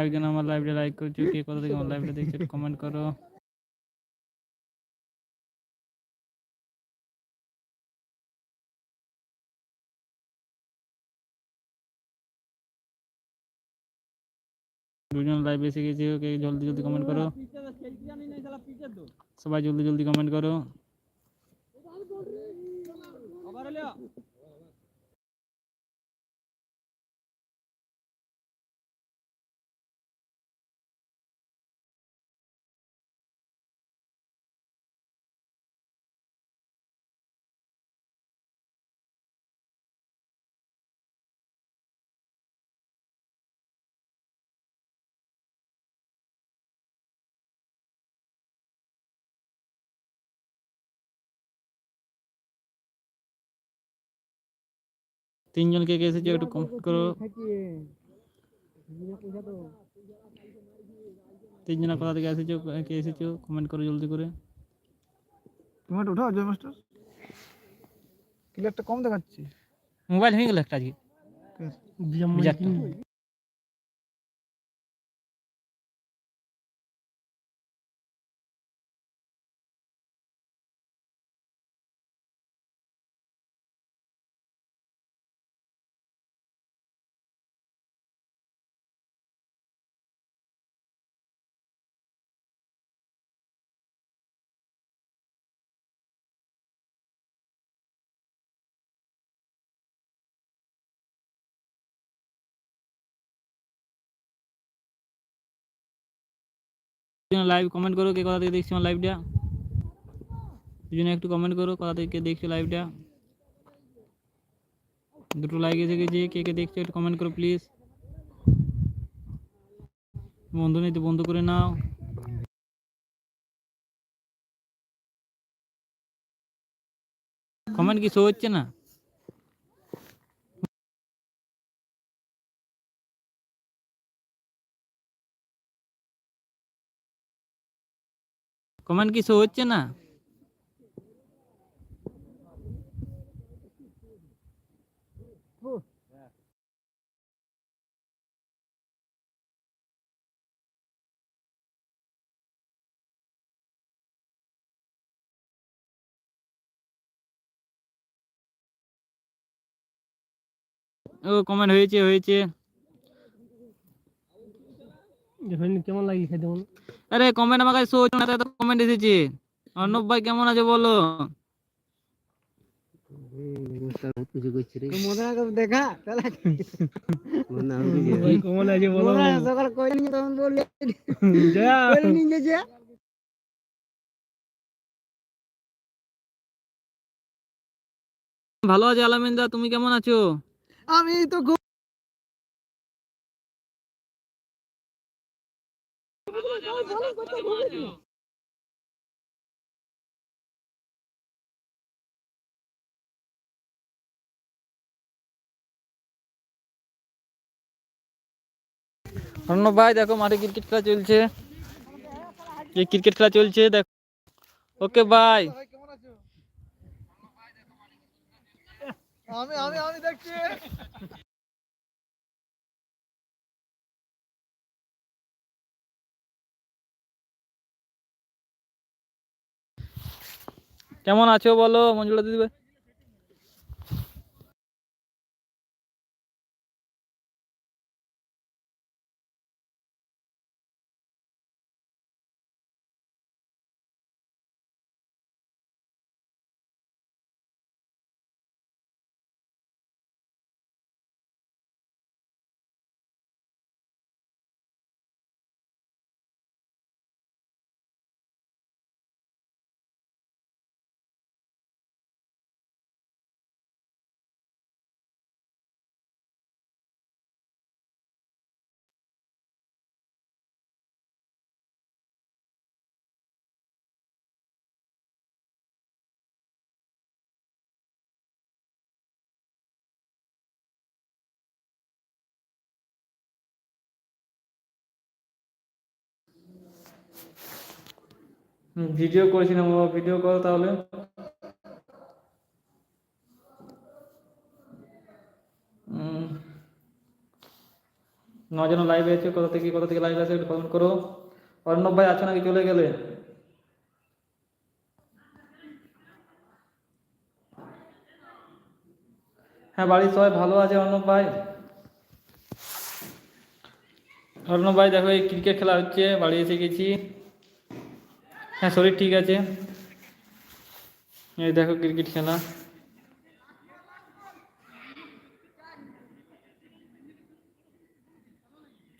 একজন আমার লাইভটা লাইক করছ, কে কোথা থেকে আমার লাইভটা দেখছ কমেন্ট করো। দুজন লাইভ এসে গেছে, ওকে জলদি জলদি কমেন্ট করো। সবাই জলদি জলদি কমেন্ট করো। তিনজন কে কে এসেছ একটু কমেন্ট করো তিনজনের কোথা থেকে এসেছ কে এসেছ কমেন্ট করো জলদি করে তোমার উঠাও জয় মাস্টার ক্লিয়ারটা কম দেখাচ্ছে মোবাইল হয়ে গেল একটা আজকে বিজারটা। লাইভ কমেন্ট করো কে কোথা থেকে দেখছ আমার লাইভটা দুজনে একটু কমেন্ট করো কোথা থেকে দেখছ লাইভটা দুটো লাইক এসে গেছে কে কে দেখছ একটু কমেন্ট করো প্লিজ বন্ধু নেই তো বন্ধ করে নাও কমেন্ট কি শো হচ্ছে না কমেন্ট কি শো হচ্ছে না ও কমেন্ট হয়েছে হয়েছে কেমন লাগে খেতে বল আরে কমেন্ট আমার কাছে শো হচ্ছে তো কমেন্ট এসেছে। অর্ণব ভাই কেমন আছে বলো? ভালো আছে আলামিন দা তুমি কেমন আছো? আমি তো খুব অর্ণব ভাই দেখো মাঠে ক্রিকেট খেলা চলছে। এই ক্রিকেট খেলা চলছে, দেখো। ওকে ভাই আমি আমি আমি দেখছি। কেমন আছো বলো মঞ্জুলা দিদি ভিডিও করেছিলাম বাবা, ভিডিও করো তাহলে। নজন লাইভে আছে কোথা থেকে কোথা থেকে লাইভ আছে কমেন্ট করো। অর্ণব ভাই, আছো নাকি চলে গেলে? হ্যাঁ বাড়ির সবাই ভালো আছে অর্ণব ভাই? অর্ণব ভাই, দেখো এই ক্রিকেট খেলা হচ্ছে, বাড়ি এসে গেছি। হ্যাঁ শরীর ঠিক আছে। এই দেখো ক্রিকেট খেলা।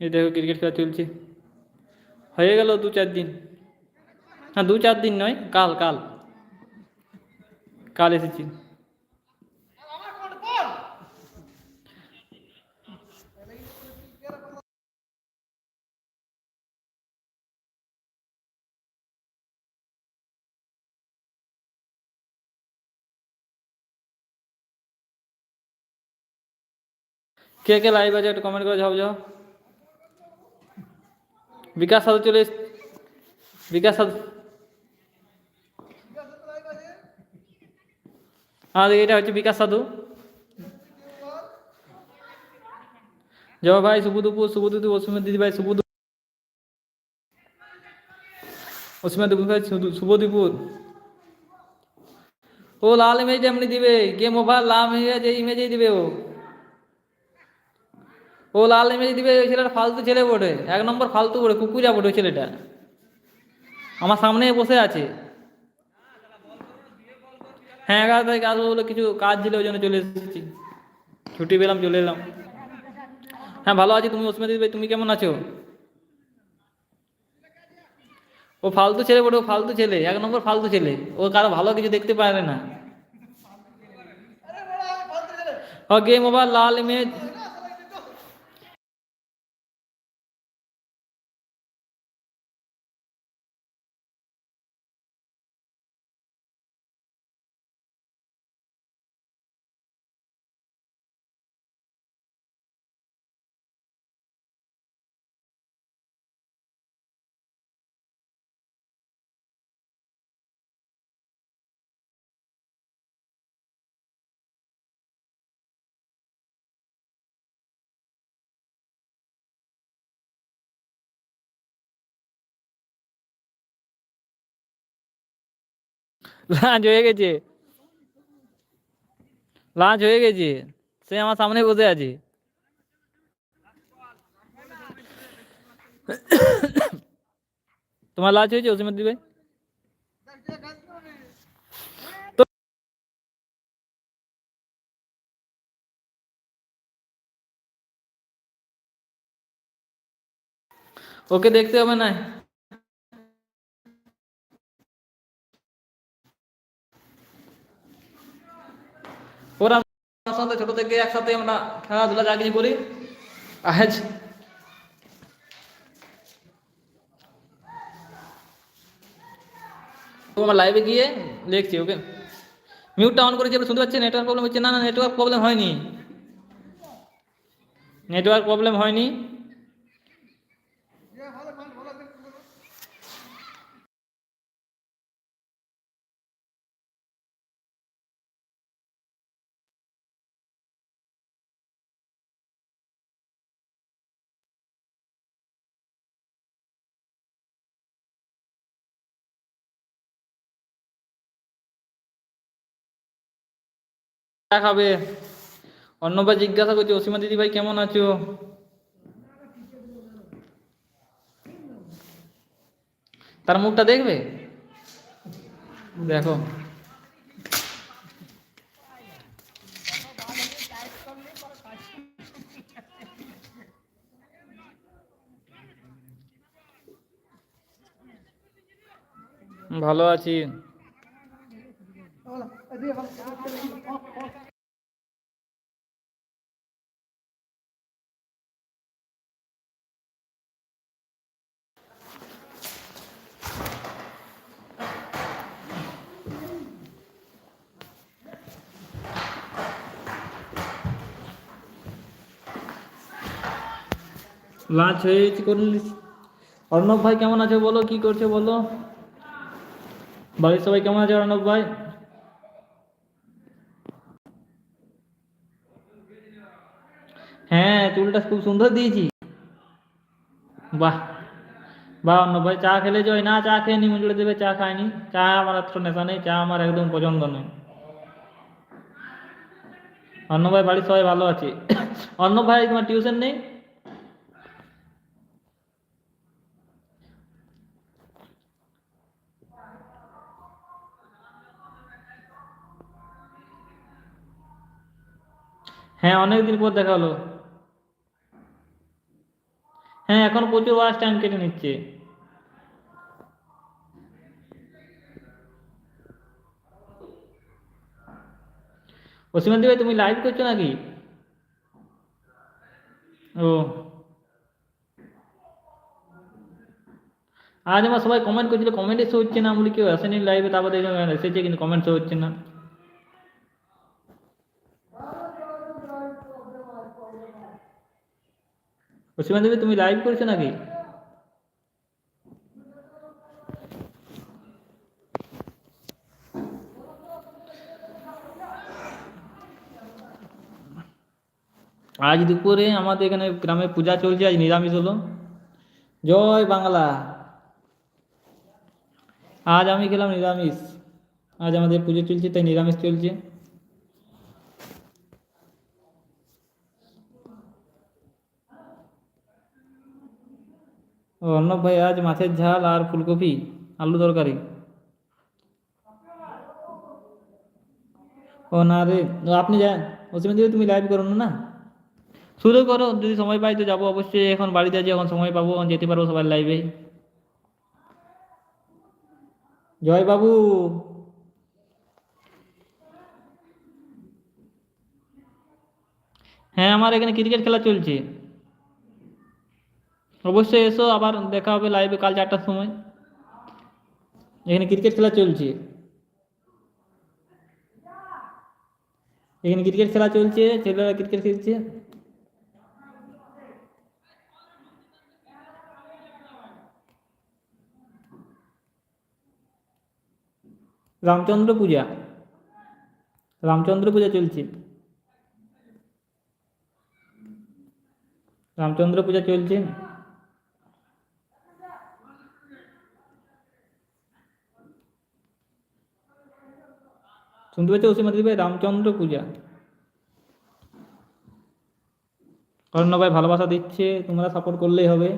এই দেখো ক্রিকেট খেলা চলছে। হয়ে গেল দু চার দিন। হ্যাঁ দু চার দিন নয়, কাল কাল। কাল এসেছি। কে কে লাইভ আছে একটু কমেন্ট করে যাও যাও। বিকাশ সাধু চলে বিকাশ সাধু। আমাদের এটা হচ্ছে বিকাশ সাধু। জয় ভাই, শুভ দুপুর, শুভ দিদি ভাই, শুভ দুপুর। অসীমের দুপুর, ভাই শুধু- শুভ দুপুর। ও, লাল ইমেজ এমনি দিবে গেম ওভার লাল ইমেজ এই ইমেজেই দিবে ও। ও লাল ইমেজ দিবে, ওই ছেলেটা ফালতু ছেলে বটে। এক নম্বর ফালতু বটে কুকুরা বটে ওই ছেলেটা। আমার সামনে বসে আছে। হ্যাঁ এগারো তারিখ আসব বলে কিছু কাজ ছিল, ওই জন্য চলে এসেছি। ছুটি পেলাম, চলে এলাম। হ্যাঁ ভালো আছি, তুমি দিদি ভাই, তুমি কেমন আছো? ও ফালতু ছেলে বটে, ও ফালতু ছেলে, এক নম্বর ফালতু ছেলে। ও কারও ভালো কিছু দেখতে পারে না। ও গেম ওভার, লাল ইমেজ লাঞ্চ হয়ে গেছে লাঞ্চ হয়ে গেছে সে আমার সামনে বসে আছে তোমার লাঞ্চ হয়েছে ওসিমের দিবে ওকে দেখতে হবে না সাথে, ছোট থেকে একসাথে আমরা খেলাধুলা যা কিছু করি। আজ আমার লাইভে গিয়ে দেখছি ওকে মিউটটা অন করেছি শুনতে পাচ্ছি নেটওয়ার্ক প্রবলেম হচ্ছে। না না নেটওয়ার্ক প্রবলেম হয়নি। নেটওয়ার্ক প্রবলেম হয়নি। চা খাবে। অন্যবার জিজ্ঞাসা করছি, অসীমা দিদি ভাই কেমন আছো? তার মুখটা দেখবে? দেখো। ভালো আছি। লাঞ্চ হয়েছে করুন অর্ণব ভাই কেমন আছে বলো, কি করছে বলো? বাড়ির সবাই কেমন আছে অর্ণব ভাই? হ্যাঁ চুলটা খুব সুন্দর দিয়েছি। বাহ বাহ অন্য ভাই, চা খেলে যাই না, চা খেয়ে নি মুজড়ে দেবে, চা খায়নি। চা আমার এত নেশা নেই, চা আমার একদম পছন্দ নয়। অন্য ভাই, বাড়ির সবাই ভালো আছে। অন্য ভাই, তোমার টিউশন নেই? হ্যাঁ অনেকদিন পর দেখা হলো। হ্যাঁ এখন প্রচুর ওয়াচ টাইম কেটে নিচ্ছে। অসীমান্তি ভাই তুমি লাইভ করছ নাকি? ও। আজ আমার সবাই কমেন্ট করছিল কমেন্টে শো হচ্ছে না বলে কেউ আসেনি লাইভে তারপর দেখলাম এসেছে, কিন্তু কমেন্ট শো হচ্ছে না। অসীমা দেবী, তুমি লাইভ করছ নাকি? আজ দুপুরে আমাদের এখানে গ্রামে পূজা চলছে, আজ নিরামিষ হলো। জয় বাংলা। আজ আমি খেলাম নিরামিষ। আজ আমাদের পুজো চলছে, তাই নিরামিষ চলছে ও অর্ণব ভাই, আজ মাছের ঝাল আর ফুলকপি, আলু তরকারি। ও না রে আপনি যান অসীমা দিদি, তুমি লাইভ করো না? শুরু করো, যদি সময় পাই তো যাব অবশ্যই, এখন বাড়িতে আছি, এখন সময় পাবো যেতে পারব সবার লাইভে জয় বাবু। হ্যাঁ আমার এখানে ক্রিকেট খেলা চলছে। অবশ্যই এসো, আবার দেখা হবে লাইভে কাল চারটার সময়। এখানে ক্রিকেট খেলা চলছে। এখানে ক্রিকেট খেলা চলছে, ছেলেরা ক্রিকেট খেলছে। রামচন্দ্র পূজা। রামচন্দ্র পূজা চলছে। রামচন্দ্র পূজা চলছে। শুনতে পাচ্ছ অসীমা দিদি ভাই রামচন্দ্র পূজা। অরণ্য ভাই ভালোবাসা দিচ্ছে, তোমরা সাপোর্ট করলেই হবে।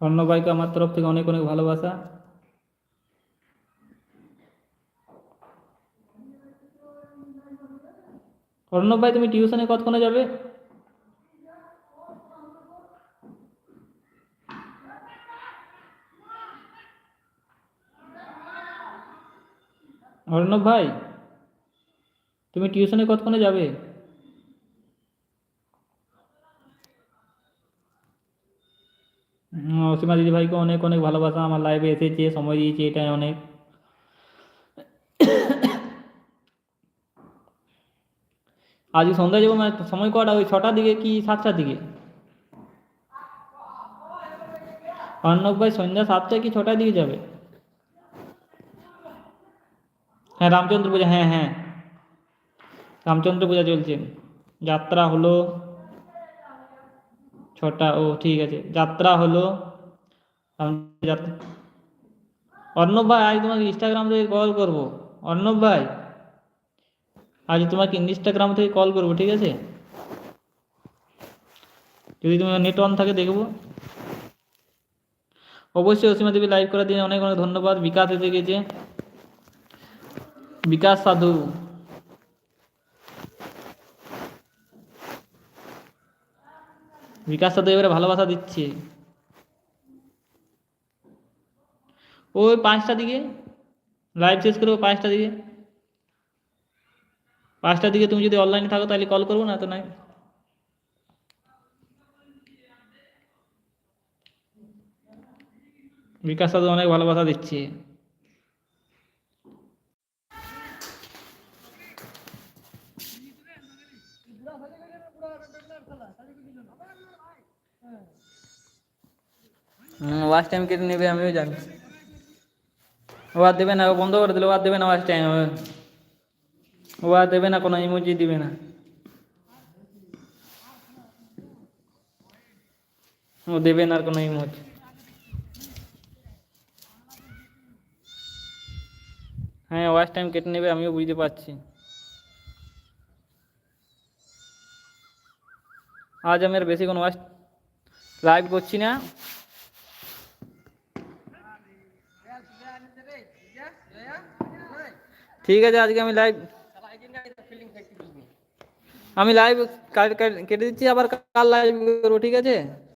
অর্ণব ভাইকে আমার তরফ থেকে অনেক অনেক ভালোবাসা। অর্ণব ভাই তুমি টিউশনে কতক্ষণে যাবে? অর্ণব ভাই, তুমি টিউশনে কতক্ষণে যাবে? অসীমা দিদি ভাইকে অনেক অনেক ভালোবাসা, আমার লাইভে এসেছে, সময় দিয়েছে, এটাই অনেক। আজ সন্ধ্যা যাব মানে সময় কটা? ওই ছটার দিকে কি সাতটার দিকে? অর্ণব ভাই, সন্ধ্যা সাতটায় কি ছটার দিকে যাবে? হ্যাঁ রামচন্দ্র পূজা হ্যাঁ হ্যাঁ। রামচন্দ্র পূজা চলছে। যাত্রা হলো ছটা, ও ঠিক আছে। যাত্রা হলো অর্ণব ভাই, আজ তোমাকে ইনস্টাগ্রাম থেকে কল করব। অর্ণব ভাই, আজ তোমাকে ইনস্টাগ্রাম থেকে কল করব, ঠিক আছে? যদি তোমার নেট অন থাকে দেখব। অবশ্যই অসীমা দেবী লাইভ করার দিনে অনেক অনেক ধন্যবাদ। বিকাশ এসে গেছে বিকাশ সাধু। বিকাশ সাধু এবারে ভালোবাসা দিচ্ছে। ওই পাঁচটা দিকে লাইভ শেষ করব পাঁচটা দিকে। পাঁচটার দিকে তুমি যদি অনলাইনে থাকো তাহলে কল করব না তো নাই। বিকাশ সাধু অনেক ভালোবাসা দিচ্ছে। ওয়াচ টাইম কেটে নেবে আমিও জানি ও আর দেবে না ও বন্ধ করে দিলে ও আর দেবে না ওয়াচ টাইম ও আর দেবে না কোনো ইমোজি দিবে না ও দেবে না আর কোনো ইমোজ হ্যাঁ ওয়াচ টাইম কেটে নেবে আমিও বুঝতে পারছি আজ আমি আর বেশি কোনো ওয়াচ লাইভ করছি না ঠিক আছে আজকে আমি লাইভ আমি লাইভ কেটে দিচ্ছি আবার কাল লাইভ করব ঠিক আছে